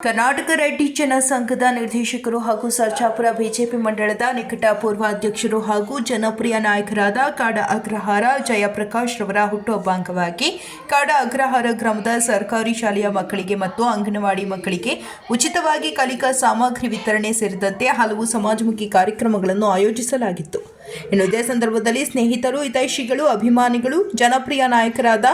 ಕರ್ನಾಟಕ ರೆಡ್ಡಿ ಜನಸಂಘದ ನಿರ್ದೇಶಕರು ಹಾಗೂ ಸರ್ಜಾಪುರ ಬಿಜೆಪಿ ಮಂಡಳದ ನಿಕಟ ಪೂರ್ವಾಧ್ಯಕ್ಷರು ಹಾಗೂ ಜನಪ್ರಿಯ ನಾಯಕರಾದ ಕಾಡ ಅಗ್ರಹಾರ ಜಯಪ್ರಕಾಶ್ ರವರ ಹುಟ್ಟುಹಬ್ಬ ಅಂಗವಾಗಿ ಕಾಡ ಅಗ್ರಹಾರ ಗ್ರಾಮದ ಸರ್ಕಾರಿ ಶಾಲೆಯ ಮಕ್ಕಳಿಗೆ ಮತ್ತು ಅಂಗನವಾಡಿ ಮಕ್ಕಳಿಗೆ ಉಚಿತವಾಗಿ ಕಲಿಕಾ ಸಾಮಗ್ರಿ ವಿತರಣೆ ಸೇರಿದಂತೆ ಹಲವು ಸಮಾಜಮುಖಿ ಕಾರ್ಯಕ್ರಮಗಳನ್ನು ಆಯೋಜಿಸಲಾಗಿತ್ತು. ಇನ್ನು ಇದೇ ಸಂದರ್ಭದಲ್ಲಿ ಸ್ನೇಹಿತರು, ಹಿತೈಷಿಗಳು, ಅಭಿಮಾನಿಗಳು, ಜನಪ್ರಿಯ ನಾಯಕರಾದ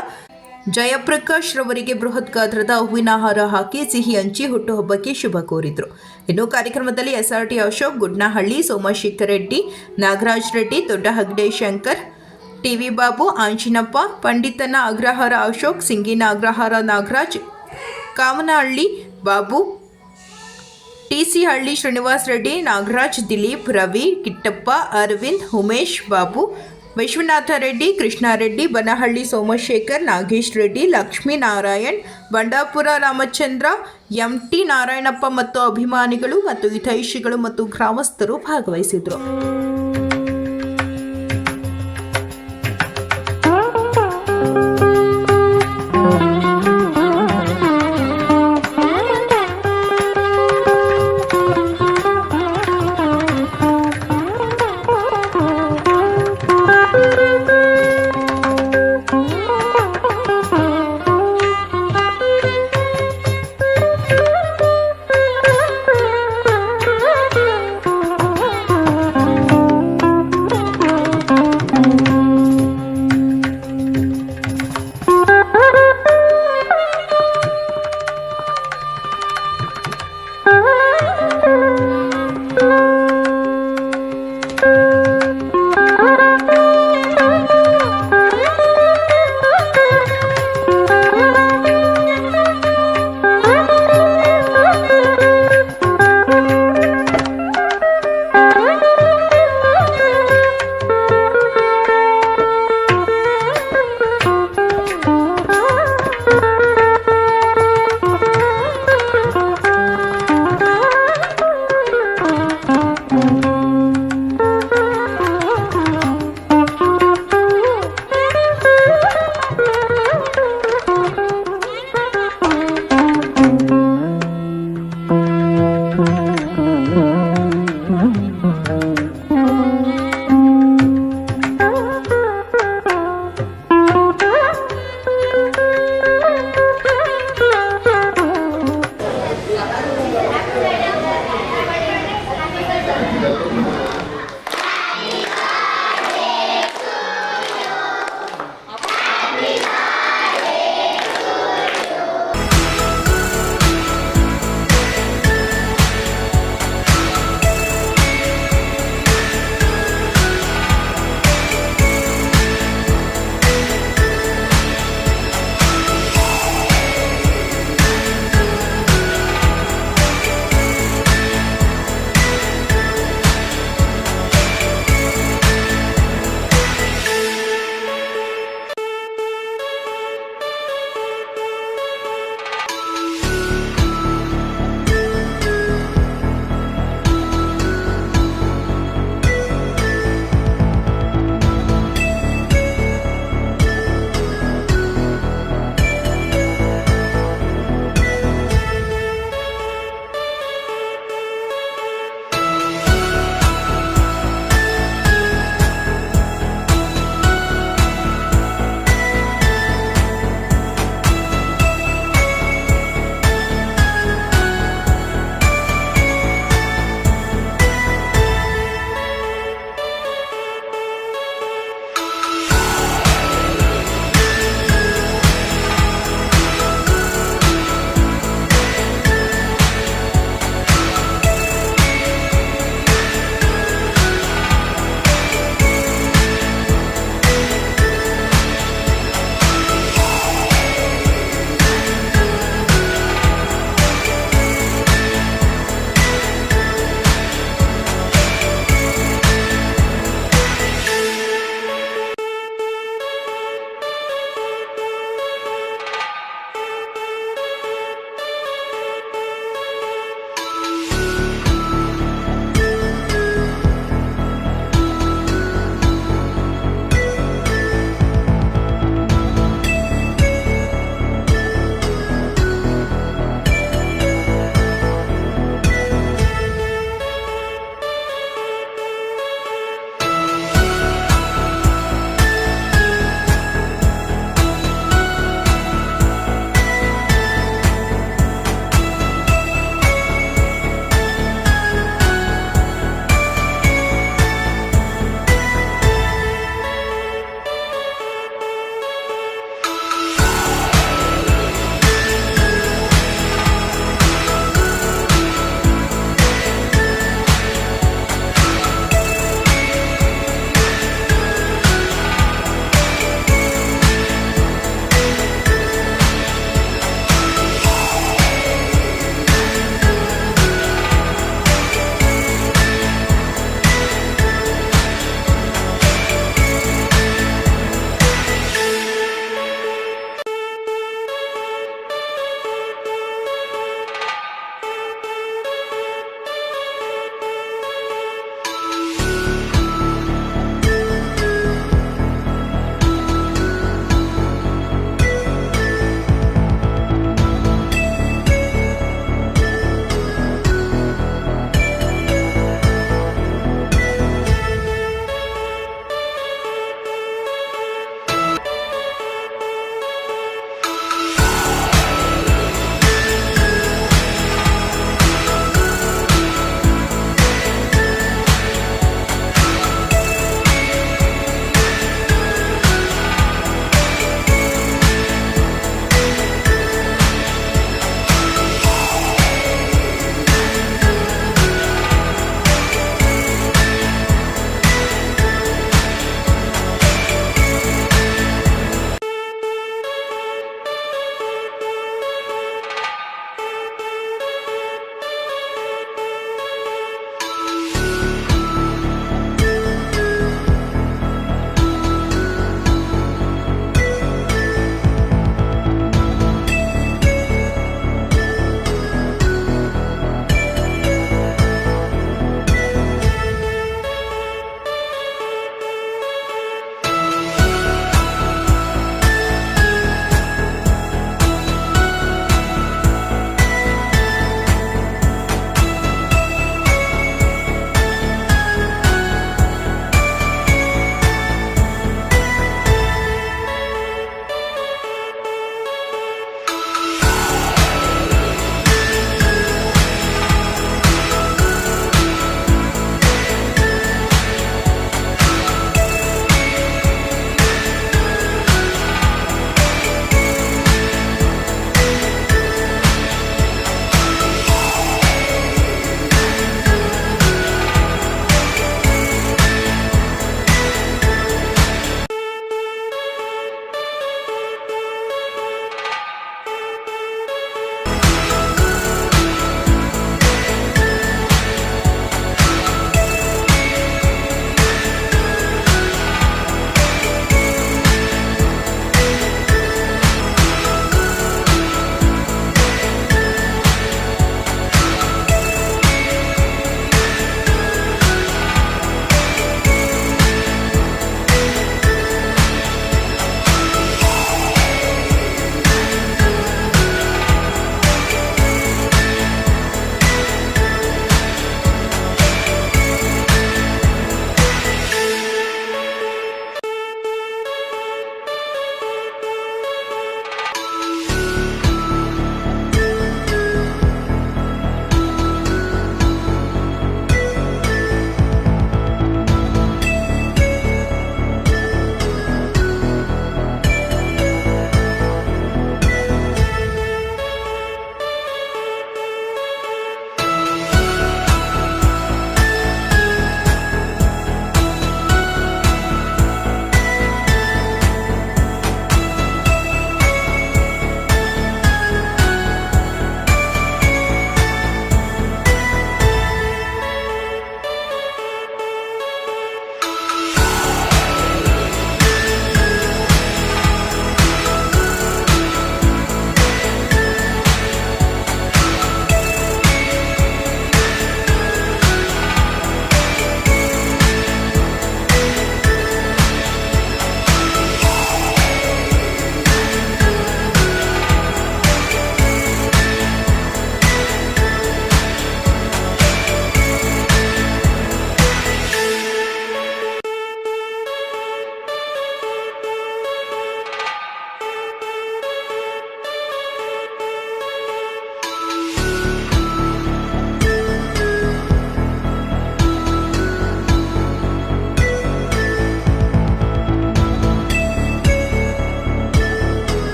ಜಯಪ್ರಕಾಶ್ ರವರಿಗೆ ಬೃಹತ್ ಗಾತ್ರದ ಹೂವಿನ ಹಾರ ಹಾಕಿ ಸಿಹಿ ಹಂಚಿ ಹುಟ್ಟುಹಬ್ಬಕ್ಕೆ ಶುಭ ಕೋರಿದ್ರು. ಇನ್ನು ಕಾರ್ಯಕ್ರಮದಲ್ಲಿ ಎಸ್ಆರ್ಟಿ Ashok, ಗುಡ್ನಹಳ್ಳಿ, Somashekar Reddy, Nagaraj Reddy Dodda Hagde Shankar T V Babu, Anjinappa, Panditana Agrahara Ashok, Singina Agrahara Nagaraj, Kamanahalli Babu T C Halli Srinivas Reddy, Nagaraj Dilip, Ravi, Kittappa, Arvind, Umesh Babu Vishwanatha Reddy Krishnareddy Banahalli Somashekar, Nagesh Reddy Lakshminarayan Bandapura Ramachandra M T Narayanappa ಮತ್ತು ಅಭಿಮಾನಿಗಳು ಮತ್ತು ಹಿತೈಷಿಗಳು ಮತ್ತು ಗ್ರಾಮಸ್ಥರು ಭಾಗವಹಿಸಿದರು.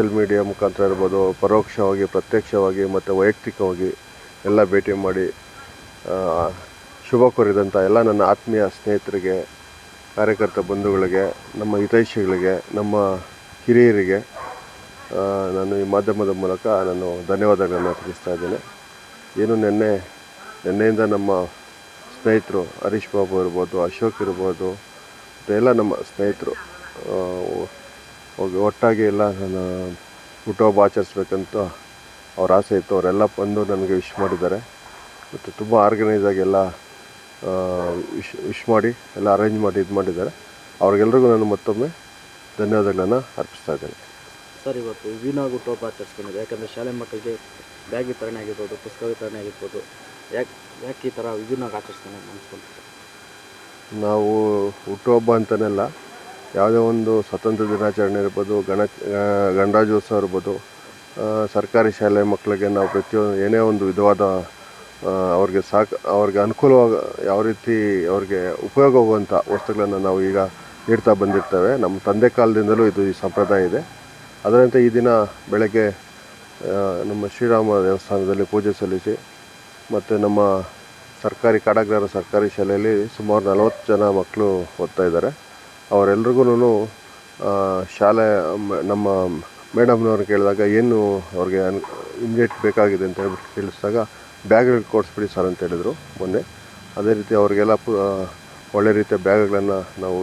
Social media ಮುಖಾಂತರ ಇರ್ಬೋದು, ಪರೋಕ್ಷವಾಗಿ, ಪ್ರತ್ಯಕ್ಷವಾಗಿ ಮತ್ತು ವೈಯಕ್ತಿಕವಾಗಿ ಎಲ್ಲ ಭೇಟಿ ಮಾಡಿ ಶುಭ ಕೋರಿದಂಥ ಎಲ್ಲ ನನ್ನ ಆತ್ಮೀಯ ಸ್ನೇಹಿತರಿಗೆ, ಕಾರ್ಯಕರ್ತ ಬಂಧುಗಳಿಗೆ, ನಮ್ಮ ಹಿತೈಷಿಗಳಿಗೆ, ನಮ್ಮ ಹಿರಿಯರಿಗೆ ನಾನು ಈ ಮಾಧ್ಯಮದ ಮೂಲಕ ನಾನು ಧನ್ಯವಾದಗಳನ್ನು ಅರ್ಪಿಸ್ತಾ ಇದ್ದೇನೆ. ಏನು ನಿನ್ನೆ, ನಿನ್ನೆಯಿಂದ ನಮ್ಮ ಸ್ನೇಹಿತರು ಹರೀಶ್ ಬಾಬು ಇರ್ಬೋದು, ಅಶೋಕ್ ಇರ್ಬೋದು ಎಲ್ಲ ನಮ್ಮ ಸ್ನೇಹಿತರು ಒಟ್ಟಾಗಿ ಎಲ್ಲ ನಾನು ಹುಟ್ಟುಹಬ್ಬ ಆಚರಿಸ್ಬೇಕಂತ ಅವ್ರ ಆಸೆ ಇತ್ತು. ಅವರೆಲ್ಲ ಬಂದು ನನಗೆ ವಿಶ್ ಮಾಡಿದ್ದಾರೆ. ಮತ್ತು ತುಂಬ ಆರ್ಗನೈಸ್ ಆಗಿ ಎಲ್ಲ ವಿಶ್ ವಿಶ್ ಮಾಡಿ ಎಲ್ಲ ಅರೇಂಜ್ ಮಾಡಿ ಇದು ಮಾಡಿದ್ದಾರೆ. ಅವ್ರಿಗೆಲ್ರಿಗೂ ನಾನು ಮತ್ತೊಮ್ಮೆ ಧನ್ಯವಾದಗಳನ್ನು ಅರ್ಪಿಸ್ತಾ ಇದ್ದೇನೆ. ಸರ್ ಇವತ್ತು ವಿಭಿನ್ನ ಹುಟ್ಟುಹಬ್ಬ ಆಚರಿಸ್ಕೊಂಡಿದೆ ಯಾಕಂದರೆ ಶಾಲೆ ಮಕ್ಕಳಿಗೆ ಬ್ಯಾಗ್ ವಿತರಣೆ ಆಗಿರ್ಬೋದು ಪುಸ್ತಕ ವಿತರಣೆ ಆಗಿರ್ಬೋದು. ಯಾಕೆ ಯಾಕೆ ಈ ಥರ ವಿಭಿನ್ನವಾಗಿ ಆಚರಿಸ್ಕೊಂಡು ಅನ್ಸ್ಕೊಂತಾರೆ ನಾವು ಹುಟ್ಟುಹಬ್ಬ ಅಂತನೆಲ್ಲ ಯಾವುದೇ ಒಂದು ಸ್ವತಂತ್ರ ದಿನಾಚರಣೆ ಇರ್ಬೋದು, ಗಣ ಗಣರಾಜ್ಯೋತ್ಸವ ಇರ್ಬೋದು ಸರ್ಕಾರಿ ಶಾಲೆ ಮಕ್ಕಳಿಗೆ ನಾವು ಪ್ರತಿಯೊಂದು ಏನೇ ಒಂದು ವಿಧವಾದ ಅವ್ರಿಗೆ ಸಾಕು, ಅವ್ರಿಗೆ ಅನುಕೂಲವಾಗ, ಯಾವ ರೀತಿ ಅವ್ರಿಗೆ ಉಪಯೋಗವಾಗುವಂಥ ವಸ್ತುಗಳನ್ನು ನಾವು ಈಗ ನೀಡ್ತಾ ಬಂದಿರ್ತೇವೆ. ನಮ್ಮ ತಂದೆ ಕಾಲದಿಂದಲೂ ಇದು ಈ ಸಂಪ್ರದಾಯ ಇದೆ. ಅದರಂತೆ ಈ ದಿನ ಬೆಳಗ್ಗೆ ನಮ್ಮ ಶ್ರೀರಾಮ ದೇವಸ್ಥಾನದಲ್ಲಿ ಪೂಜೆ ಸಲ್ಲಿಸಿ ಮತ್ತು ನಮ್ಮ ಸರ್ಕಾರಿ ಕಾಡಗ್ರಹ ಸರ್ಕಾರಿ ಶಾಲೆಯಲ್ಲಿ ಸುಮಾರು ನಲವತ್ತು ಜನ ಮಕ್ಕಳು ಓದ್ತಾ ಇದ್ದಾರೆ. ಅವರೆಲ್ರಿಗೂ ಶಾಲೆ ನಮ್ಮ ಮೇಡಮ್ನವ್ರನ್ನ ಕೇಳಿದಾಗ ಏನು ಅವ್ರಿಗೆ ಇಮ್ಮಿಡಿಯೇಟ್ ಬೇಕಾಗಿದೆ ಅಂತ ಹೇಳ್ಬಿಟ್ಟು ತಿಳಿಸಿದಾಗ ಬ್ಯಾಗ್ಗಳು ಕೊಡಿಸ್ಬಿಡಿ ಸರ್ ಅಂತ ಹೇಳಿದರು ಮೊನ್ನೆ. ಅದೇ ರೀತಿ ಅವರಿಗೆಲ್ಲ ಪು ಒಳ್ಳೆ ರೀತಿಯ ಬ್ಯಾಗ್ಗಳನ್ನು ನಾವು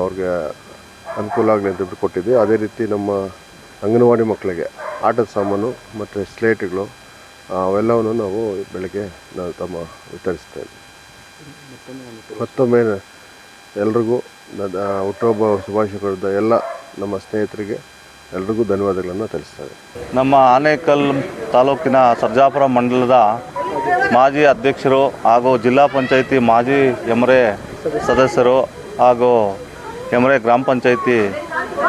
ಅವ್ರಿಗೆ ಅನುಕೂಲ ಆಗಲಿ ಅಂತ ಹೇಳ್ಬಿಟ್ಟು ಕೊಟ್ಟಿದ್ವಿ. ಅದೇ ರೀತಿ ನಮ್ಮ ಅಂಗನವಾಡಿ ಮಕ್ಕಳಿಗೆ ಆಟದ ಸಾಮಾನು ಮತ್ತು ಸ್ಲೇಟ್ಗಳು ಅವೆಲ್ಲವನ್ನು ನಾವು ಬೆಳಗ್ಗೆ ನಾವು ತಮ್ಮ ವಿತರಿಸ್ತೇವೆ. ಮತ್ತೊಮ್ಮೆ ಎಲ್ರಿಗೂ ನನ್ನ ಹುಟ್ಟುಹಬ್ಬ ಎಲ್ಲ ನಮ್ಮ ಸ್ನೇಹಿತರಿಗೆ ಎಲ್ರಿಗೂ ಧನ್ಯವಾದಗಳನ್ನು ತಿಳಿಸ್ತೇವೆ ನಮ್ಮ ಆನೇಕಲ್ ತಾಲೂಕಿನ ಸರ್ಜಾಪುರ ಮಂಡಲದ ಮಾಜಿ ಅಧ್ಯಕ್ಷರು ಹಾಗೂ ಜಿಲ್ಲಾ ಪಂಚಾಯಿತಿ ಮಾಜಿ ಎಮರೆ ಸದಸ್ಯರು ಹಾಗೂ ಎಮರೆ ಗ್ರಾಮ ಪಂಚಾಯಿತಿ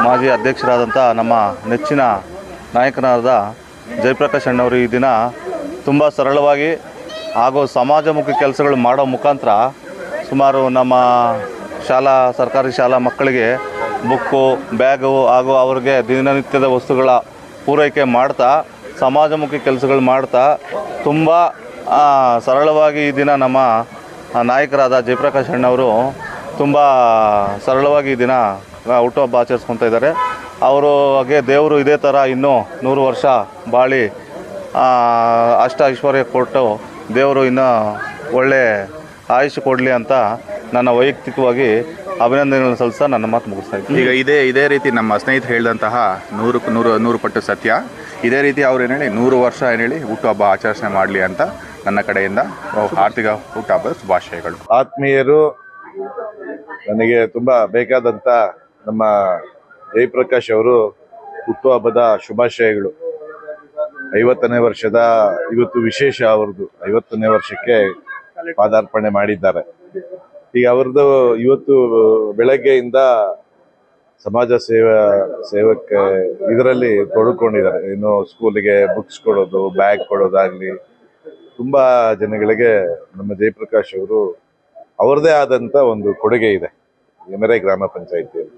ಮಾಜಿ ಅಧ್ಯಕ್ಷರಾದಂಥ ನಮ್ಮ ನೆಚ್ಚಿನ ನಾಯಕನಾದ ಜಯಪ್ರಕಾಶ್ ಅಣ್ಣವರು ಈ ದಿನ ತುಂಬ ಸರಳವಾಗಿ ಹಾಗೂ ಸಮಾಜಮುಖಿ ಕೆಲಸಗಳು ಮಾಡೋ ಮುಖಾಂತರ ಸುಮಾರು ನಮ್ಮ ಶಾಲಾ, ಸರ್ಕಾರಿ ಶಾಲಾ ಮಕ್ಕಳಿಗೆ ಬುಕ್ಕು, ಬ್ಯಾಗು ಹಾಗೂ ಅವ್ರಿಗೆ ದಿನನಿತ್ಯದ ವಸ್ತುಗಳ ಪೂರೈಕೆ ಮಾಡ್ತಾ, ಸಮಾಜಮುಖಿ ಕೆಲಸಗಳು ಮಾಡ್ತಾ, ತುಂಬ ಸರಳವಾಗಿ ಈ ದಿನ ನಮ್ಮ ನಾಯಕರಾದ ಜಯಪ್ರಕಾಶ್ ಅಣ್ಣವರು ತುಂಬ ಸರಳವಾಗಿ ಈ ದಿನ ಹುಟ್ಟುಹಬ್ಬ ಆಚರಿಸ್ಕೊತ ಇದ್ದಾರೆ. ಅವರು ಹಾಗೆ ದೇವರು ಇದೇ ಥರ ಇನ್ನೂ ನೂರು ವರ್ಷ ಬಾಳಿ ಅಷ್ಟ ಐಶ್ವರ್ಯ ಕೊಟ್ಟು ದೇವರು ಇನ್ನೂ ಒಳ್ಳೆ ಆಯುಷ್ ಕೊಡಲಿ ಅಂತ ನನ್ನ ವೈಯಕ್ತಿಕವಾಗಿ ಅಭಿನಂದನೆಗಳನ್ನು ಸಲ್ಲಿಸ್ತಾ ನನ್ನ ಮಾತು ಮುಗಿಸ್ತಾ ಇದ್ದೀನಿ. ಈಗ ಇದೇ ಇದೇ ರೀತಿ ನಮ್ಮ ಸ್ನೇಹಿತರು ಹೇಳಿದಂತಹ ನೂರಕ್ಕೆ ನೂರು ನೂರು ಪಟ್ಟು ಸತ್ಯ. ಇದೇ ರೀತಿ ಅವ್ರು ಏನು ಹೇಳಿ ನೂರು ವರ್ಷ ಏನು ಹೇಳಿ ಹುಟ್ಟುಹಬ್ಬ ಆಚರಣೆ ಮಾಡಲಿ ಅಂತ ನನ್ನ ಕಡೆಯಿಂದ ಆರ್ಥಿಕ ಹುಟ್ಟುಹಬ್ಬದ ಶುಭಾಶಯಗಳು. ಆತ್ಮೀಯರು ನನಗೆ ತುಂಬ ಬೇಕಾದಂಥ ನಮ್ಮ ಜಯಪ್ರಕಾಶ್ ಅವರು ಹುಟ್ಟುಹಬ್ಬದ ಶುಭಾಶಯಗಳು. ಐವತ್ತನೇ ವರ್ಷದ ಇವತ್ತು ವಿಶೇಷ ಅವ್ರದ್ದು. ಐವತ್ತನೇ ವರ್ಷಕ್ಕೆ ಪಾದಾರ್ಪಣೆ ಮಾಡಿದ್ದಾರೆ. ಈಗ ಅವ್ರದ್ದು ಇವತ್ತು ಬೆಳಗ್ಗೆಯಿಂದ ಸಮಾಜ ಸೇವಾ, ಸೇವಕ್ಕೆ ಇದರಲ್ಲಿ ತೊಡಕೊಂಡಿದ್ದಾರೆ. ಇನ್ನು ಸ್ಕೂಲಿಗೆ ಬುಕ್ಸ್ ಕೊಡೋದು ಬ್ಯಾಗ್ ಕೊಡೋದಾಗ್ಲಿ, ತುಂಬಾ ಜನಗಳಿಗೆ ನಮ್ಮ ಜಯಪ್ರಕಾಶ್ ಅವರು ಅವರದೇ ಆದಂತ ಒಂದು ಕೊಡುಗೆ ಇದೆ. ಎಮರೆ ಗ್ರಾಮ ಪಂಚಾಯಿತಿಯಲ್ಲಿ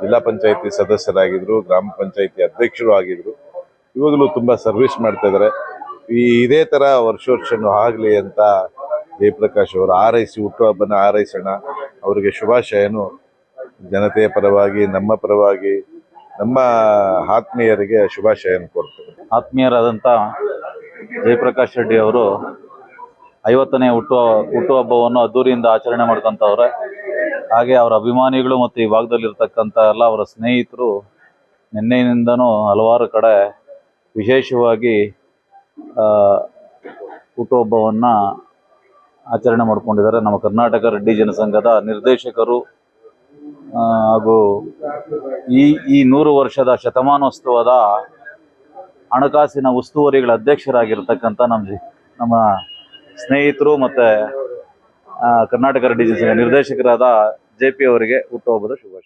ಜಿಲ್ಲಾ ಪಂಚಾಯಿತಿ ಸದಸ್ಯರಾಗಿದ್ರು, ಗ್ರಾಮ ಪಂಚಾಯಿತಿ ಅಧ್ಯಕ್ಷರು ಆಗಿದ್ರು. ಇವಾಗಲೂ ತುಂಬಾ ಸರ್ವಿಸ್ ಮಾಡ್ತಾ ಇದ್ದಾರೆ. ಈ ಇದೇ ತರ ವರ್ಷ ವರ್ಷನೂ ಆಗ್ಲಿ ಅಂತ ಜಯಪ್ರಕಾಶ್ ಅವರು ಆರೈಸಿ ಹುಟ್ಟುಹಬ್ಬನ ಆರೈಸೋಣ. ಅವರಿಗೆ ಶುಭಾಶಯನು. ಜನತೆಯ ಪರವಾಗಿ, ನಮ್ಮ ಪರವಾಗಿ, ನಮ್ಮ ಆತ್ಮೀಯರಿಗೆ ಶುಭಾಶಯನ ಕೊಡ್ತೇವೆ ಆತ್ಮೀಯರಾದಂಥ ಜಯಪ್ರಕಾಶ್ ರೆಡ್ಡಿ ಅವರು ಐವತ್ತನೇ ಹುಟ್ಟು ಹುಟ್ಟುಹಬ್ಬವನ್ನು ಅದ್ದೂರಿಯಿಂದ ಆಚರಣೆ ಮಾಡ್ಕೊಂತವ್ರೆ. ಹಾಗೆ ಅವರ ಅಭಿಮಾನಿಗಳು ಮತ್ತು ಈ ಭಾಗದಲ್ಲಿರ್ತಕ್ಕಂಥ ಎಲ್ಲ ಅವರ ಸ್ನೇಹಿತರು ನಿನ್ನೆಯಿಂದನೂ ಹಲವಾರು ಕಡೆ ವಿಶೇಷವಾಗಿ ಹುಟ್ಟುಹಬ್ಬವನ್ನು ಆಚರಣೆ ಮಾಡ್ಕೊಂಡಿದ್ದಾರೆ. ನಮ್ಮ ಕರ್ನಾಟಕ ರೆಡ್ಡಿ ಜನಸಂಘದ ನಿರ್ದೇಶಕರು ಹಾಗೂ ಈ ಈ ನೂರು ವರ್ಷದ ಶತಮಾನೋತ್ಸವದ ಹಣಕಾಸಿನ ಉಸ್ತುವಾರಿಗಳ ಅಧ್ಯಕ್ಷರಾಗಿರ್ತಕ್ಕಂಥ ನಮ್ಮ ನಮ್ಮ ಸ್ನೇಹಿತರು ಮತ್ತು ಕರ್ನಾಟಕ ರೆಡ್ಡಿ ಜನಸಂಘ ನಿರ್ದೇಶಕರಾದ ಜೆ ಪಿ ಅವರಿಗೆ ಹುಟ್ಟುಹಬ್ಬದ ಶುಭಾಶಯ.